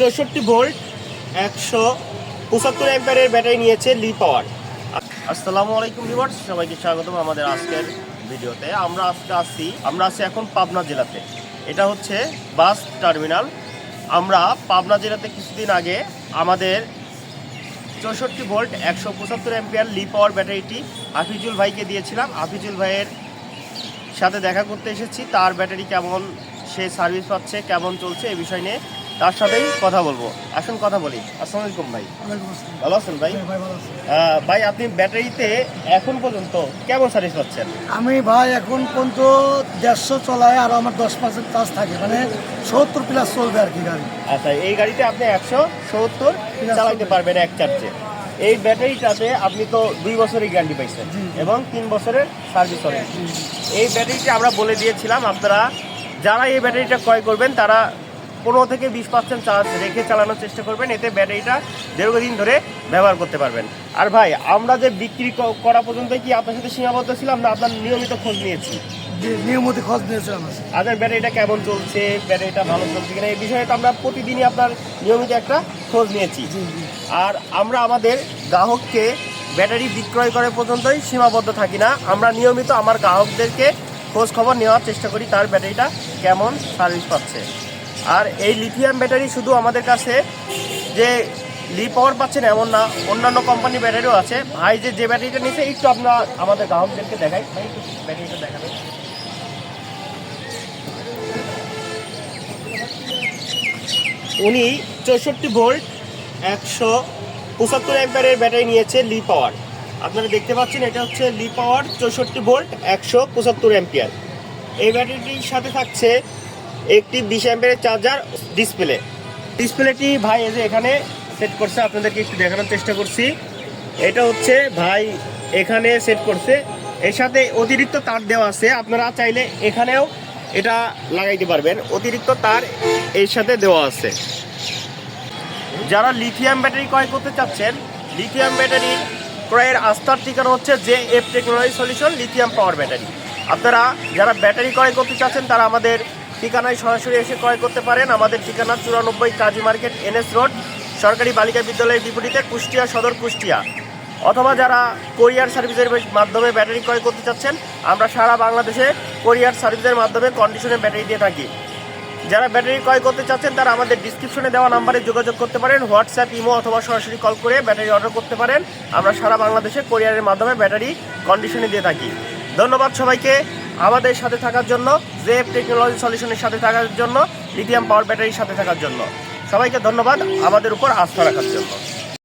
চৌষট্টি ভোল্ট, একশো পঁচাত্তর অ্যাম্পিয়ারের ব্যাটারি নিয়েছে লি পাওয়ার আসসালামু আলাইকুম ভিউয়ার্স সবাইকে স্বাগতম আমাদের আজকের ভিডিওতে। আমরা আজকে আসছি আমরা আছি এখন পাবনা জেলাতে। এটা হচ্ছে বাস টার্মিনাল। আমরা পাবনা জেলাতে কিছুদিন আগে আমাদের চৌষট্টি ভোল্ট, একশো পঁচাত্তর অ্যাম্পিয়ার লি পাওয়ার ব্যাটারিটি হাফিজুল ভাইকে দিয়েছিলাম। হাফিজুল ভাইয়ের সাথে দেখা করতে এসেছি। তার ব্যাটারি কেমন, সে সার্ভিস পাচ্ছে, কেমন চলছে, এ বিষয় নিয়ে তার সাথেই কথা বলব। আসুন কথা বলি। আসসালামু আলাইকুম ভাই। ভালো আছেন ভাই? আহ, ভাই আপনি ব্যাটারিতে এখন পর্যন্ত কেমন সার্ভিস পাচ্ছেন? আমি ভাই এখন পর্যন্ত দেড়শো চলায় আর আমার দশ পার্সেন্ট চার্জ থাকে। মানে সত্তর প্লাস চলবে আর কি গাড়ি। আচ্ছা এই গাড়িতে আপনি একশো সত্তর চালাইতে পারবেন এক চার্জে এই ব্যাটারিটাতে আপনি তো দুই বছরের গ্যারান্টি পাইছেন। এবং তিন বছরের সার্ভিস হবে। এই ব্যাটারিটা আমরা বলে দিয়েছিলাম আপনারা যারা এই ব্যাটারিটা ক্রয় করবেন তারা পনেরো থেকে বিশ পার্সেন্ট চার্জ রেখে চালানোর চেষ্টা করবেন এতে ব্যাটারিটা দীর্ঘদিন ধরে ব্যবহার করতে পারবেন। আর ভাই আমরা যে বিক্রি করা পর্যন্ত কি আপনার সাথে সীমাবদ্ধ ছিলাম না আপনার নিয়মিত খোঁজ নিয়েছি? নিয়মিত খোঁজ নিয়েছে আপনার ব্যাটারিটা কেমন চলছে? ব্যাটারিটা ভালো চলছে কিনা? এই বিষয়ে তো আমরা প্রতিদিনই আপনার নিয়মিত একটা খোঁজ নিয়েছি। আর আমরা আমাদের গ্রাহককে ব্যাটারি বিক্রয় করে পর্যন্তই সীমাবদ্ধ থাকি না। আমরা নিয়মিত আমার গ্রাহকদেরকে খোঁজ খবর নেওয়ার চেষ্টা করি তার ব্যাটারিটা কেমন সার্ভিস পাচ্ছে। আর এই লিথিয়াম ব্যাটারি শুধু আমাদের কাছে যে লি পাওয়ার পাচ্ছেন এমন না, অন্যান্য কোম্পানি ব্যাটারিও আছে। ভাই যে যে ব্যাটারিটা নিয়েছে, একটু আমরা আমাদের গ্রাহকদেরকে দেখাই। ভাই, একটু ব্যাটারিটা দেখাবেন। উনি চৌষট্টি ভোল্ট একশো পঁচাত্তর অ্যাম্পিয়ারের ব্যাটারি নিয়েছে লি পাওয়ার আপনারা দেখতে পাচ্ছেন, এটা হচ্ছে লি পাওয়ার চৌষট্টি ভোল্ট একশো পঁচাত্তর অ্যাম্পিয়ার এই ব্যাটারিটির সাথে থাকছে একটি বিশ অ্যাম্পিয়ারের চার্জার ডিসপ্লে ডিসপ্লেটি ভাই এই যে এখানে সেট করছে, আপনাদেরকে একটু দেখানোর চেষ্টা করছি। এটা হচ্ছে ভাই এখানে সেট করছে। এর সাথে অতিরিক্ত তার দেওয়া আছে, আপনারা চাইলে এখানেও এটা লাগাইতে পারবেন। অতিরিক্ত তার এর সাথে দেওয়া আছে। যারা লিথিয়াম ব্যাটারি ক্রয় করতে চাচ্ছেন লিথিয়াম ব্যাটারি ক্রয়ের আস্থার ঠিকানা হচ্ছে যে F technology solution lithium power battery আপনারা যারা ব্যাটারি ক্রয় করতে চাচ্ছেন, তারা আমাদের ঠিকানায় সরাসরি এসে ক্রয় করতে পারেন আমাদের ঠিকানা চুরানব্বই কাজী মার্কেট, এনএস রোড, সরকারি বালিকা বিদ্যালয়ের বিপরীতে কুষ্টিয়া সদর কুষ্টিয়া। অথবা যারা কোরিয়ার সার্ভিসের মাধ্যমে ব্যাটারি ক্রয় করতে চাচ্ছেন, আমরা সারা বাংলাদেশে কোরিয়ার সার্ভিসের মাধ্যমে কন্ডিশনে ব্যাটারি দিয়ে থাকি। যারা ব্যাটারি ক্রয় করতে চাচ্ছেন, তারা আমাদের ডিসক্রিপশনে দেওয়া নাম্বারে যোগাযোগ করতে পারেন হোয়াটসঅ্যাপ ইমো অথবা সরাসরি কল করে ব্যাটারি অর্ডার করতে পারেন। আমরা সারা বাংলাদেশে কোরিয়ারের মাধ্যমে ব্যাটারি কন্ডিশনে দিয়ে থাকি। ধন্যবাদ সবাইকে। আমাদের সাথে থাকার জন্য, জেএফ টেকনোলজি সলিউশনের সাথে থাকার জন্য, লিথিয়াম পাওয়ার ব্যাটারির সাথে থাকার জন্য। সবাইকে ধন্যবাদ আমাদের উপর আস্থা রাখার জন্য।